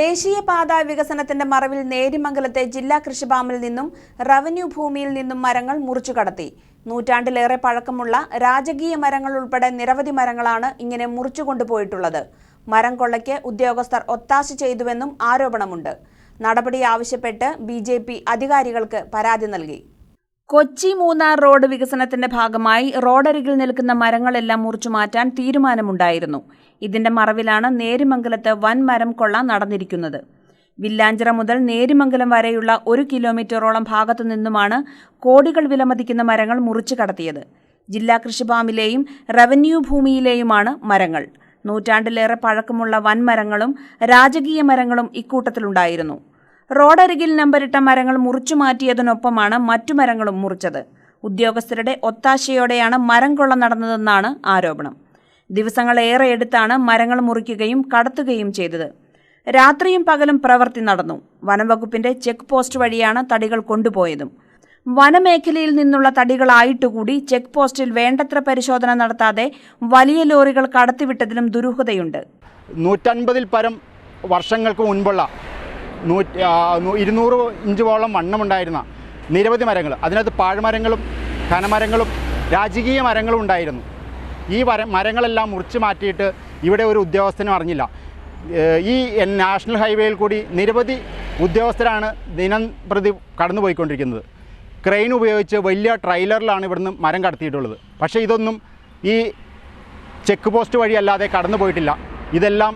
ദേശീയപാത വികസനത്തിന്റെ മറവിൽ നേരിമംഗലത്തെ ജില്ലാ കൃഷിഫാമിൽ നിന്നും റവന്യൂ ഭൂമിയിൽ നിന്നും മരങ്ങൾ മുറിച്ചു കടത്തി. നൂറ്റാണ്ടിലേറെ പഴക്കമുള്ള രാജകീയ മരങ്ങൾ ഉൾപ്പെടെ നിരവധി മരങ്ങളാണ് ഇങ്ങനെ മുറിച്ചു കൊണ്ടുപോയിട്ടുള്ളത്. മരം കൊള്ളയ്ക്ക് ഉദ്യോഗസ്ഥർ ഒത്താശ ചെയ്തുവെന്നും ആരോപണമുണ്ട്. നടപടി ആവശ്യപ്പെട്ട് ബി ജെ പി അധികാരികൾക്ക് പരാതി നൽകി. കൊച്ചി മൂന്നാർ റോഡ് വികസനത്തിന്റെ ഭാഗമായി റോഡരികിൽ നിൽക്കുന്ന മരങ്ങളെല്ലാം മുറിച്ചു മാറ്റാൻ തീരുമാനമുണ്ടായിരുന്നു. ഇതിന്റെ മറവിലാണ് നേരിമംഗലത്ത് വൻ മരം കൊള്ള നടന്നിരിക്കുന്നത്. വില്ലാഞ്ചിറ മുതൽ നേരിമംഗലം വരെയുള്ള ഒരു കിലോമീറ്ററോളം ഭാഗത്തു നിന്നുമാണ് കോടികൾ വിലമതിക്കുന്ന മരങ്ങൾ മുറിച്ചു കടത്തിയത്. ജില്ലാ കൃഷിഫാമിലെയും റവന്യൂ ഭൂമിയിലെയുമാണ് മരങ്ങൾ. നൂറ്റാണ്ടിലേറെ പഴക്കമുള്ള വൻമരങ്ങളും രാജകീയ മരങ്ങളും ഇക്കൂട്ടത്തിലുണ്ടായിരുന്നു റോഡരികിൽ നമ്പരിട്ട മരങ്ങൾ മുറിച്ചു മാറ്റിയതിനൊപ്പമാണ് മറ്റു മരങ്ങളും മുറിച്ചത്. ഉദ്യോഗസ്ഥരുടെ ഒത്താശയോടെയാണ് മരം കൊള്ള നടന്നതെന്നാണ് ആരോപണം. ദിവസങ്ങളേറെ എടുത്താണ് മരങ്ങൾ മുറിക്കുകയും കടത്തുകയും ചെയ്തത്. രാത്രിയും പകലും പ്രവൃത്തി നടന്നു. വനംവകുപ്പിന്റെ ചെക്ക് പോസ്റ്റ് വഴിയാണ് തടികൾ കൊണ്ടുപോയതും. വനമേഖലയിൽ നിന്നുള്ള തടികളായിട്ടുകൂടി ചെക്ക് പോസ്റ്റിൽ വേണ്ടത്ര പരിശോധന നടത്താതെ വലിയ ലോറികൾ കടത്തിവിട്ടതിലും ദുരൂഹതയുണ്ട്. നൂറ്റൻപതിൽ പരം വർഷങ്ങൾക്ക് മുൻപുള്ള നൂറ്റി ഇരുന്നൂറ് ഇഞ്ചോളം വണ്ണമുണ്ടായിരുന്ന നിരവധി മരങ്ങൾ. അതിനകത്ത് പാഴ്മരങ്ങളും ഘനമരങ്ങളും രാജകീയ മരങ്ങളും ഉണ്ടായിരുന്നു. ഈ വര മരങ്ങളെല്ലാം മുറിച്ച് മാറ്റിയിട്ട് ഇവിടെ ഒരു ഉദ്യോഗസ്ഥനും അറിഞ്ഞില്ല. ഈ നാഷണൽ ഹൈവേയിൽ കൂടി നിരവധി ഉദ്യോഗസ്ഥരാണ് ദിനം പ്രതി കടന്നുപോയിക്കൊണ്ടിരിക്കുന്നത്. ക്രെയിൻ ഉപയോഗിച്ച് വലിയ ട്രെയിലറിലാണ് ഇവിടുന്ന് മരം കടത്തിയിട്ടുള്ളത്. പക്ഷേ ഇതൊന്നും ഈ ചെക്ക് പോസ്റ്റ് വഴി അല്ലാതെ കടന്നു പോയിട്ടില്ല ഇതെല്ലാം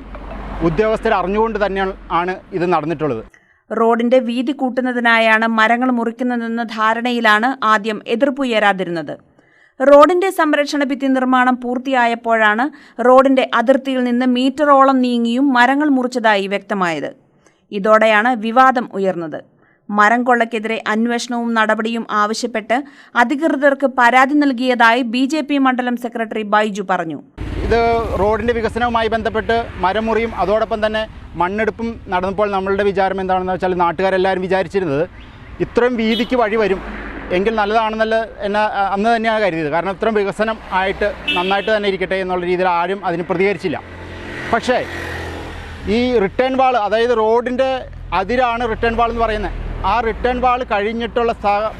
ഉദ്യോഗസ്ഥർ അറിഞ്ഞുകൊണ്ട് തന്നെയാണ് ആണ് ഇത് നടന്നിട്ടുള്ളത്. റോഡിന്റെ വീതി കൂട്ടുന്നതിനായാണ് മരങ്ങൾ മുറിക്കുന്നതെന്ന ധാരണയിലാണ് ആദ്യം എതിർപ്പുയരാതിരുന്നത് റോഡിന്റെ സംരക്ഷണ ഭിത്തി നിർമ്മാണം പൂർത്തിയായപ്പോഴാണ് റോഡിന്റെ അതിർത്തിയിൽ നിന്ന് മീറ്ററോളം നീങ്ങിയും മരങ്ങൾ മുറിച്ചതായി വ്യക്തമായത്. ഇതോടെയാണ് വിവാദം ഉയർന്നത്. മരം കൊള്ളക്കെതിരെ അന്വേഷണവും നടപടിയും ആവശ്യപ്പെട്ട് അധികൃതർക്ക് പരാതി നൽകിയതായി ബി ജെ പി മണ്ഡലം സെക്രട്ടറി ബൈജു പറഞ്ഞു. ഇത് റോഡിന്റെ വികസനവുമായി ബന്ധപ്പെട്ട് മരമുറിയും അതോടൊപ്പം തന്നെ മണ്ണെടുപ്പും നടന്നപ്പോൾ നമ്മളുടെ വിചാരം എന്താണെന്ന് വെച്ചാൽ നാട്ടുകാരെല്ലാവരും വിചാരിച്ചിരുന്നത് ഇത്രയും വീതിക്ക് വഴി വരും. എങ്കിൽ നല്ലതാണെന്നല്ല എന്നെ അന്ന് തന്നെയാണ് കരുതിയത്. കാരണം ഇത്രയും വികസനം ആയിട്ട് നന്നായിട്ട് തന്നെ ഇരിക്കട്ടെ എന്നുള്ള രീതിയിൽ ആരും അതിന് പ്രതികരിച്ചില്ല. പക്ഷേ ഈ റിട്ടേൺ വാൾ അതായത് റോഡിന്റെ അതിരാണ് റിട്ടേൺ വാൾ എന്ന് പറയുന്നത്. ആ റിട്ടേൺ വാൾ കഴിഞ്ഞിട്ടുള്ള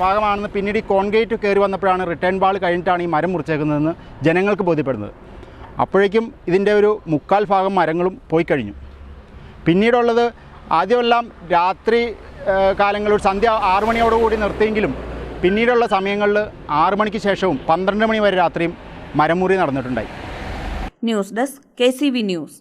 ഭാഗമാണെന്ന് പിന്നീട് ഈ കോൺക്രീറ്റ് കയറി വന്നപ്പോഴാണ് റിട്ടേൺ വാൾ കഴിഞ്ഞിട്ടാണ് ഈ മരം മുറിച്ചേക്കുന്നതെന്ന് ജനങ്ങൾക്ക് ബോധ്യപ്പെടുന്നത്. അപ്പോഴേക്കും ഇതിന്റെ ഒരു മുക്കാൽ ഭാഗം മരങ്ങളും പോയി കഴിഞ്ഞു. പിന്നീടുള്ളത് ആദ്യമെല്ലാം രാത്രി കാലങ്ങളിൽ സന്ധ്യ ആറുമണിയോടുകൂടി നിർത്തിയെങ്കിലും പിന്നീടുള്ള സമയങ്ങളിൽ ആറ് മണിക്ക് ശേഷവും പന്ത്രണ്ട് മണി വരെ രാത്രിയും മരമുറി നടന്നിട്ടുണ്ടായി. News desk K news.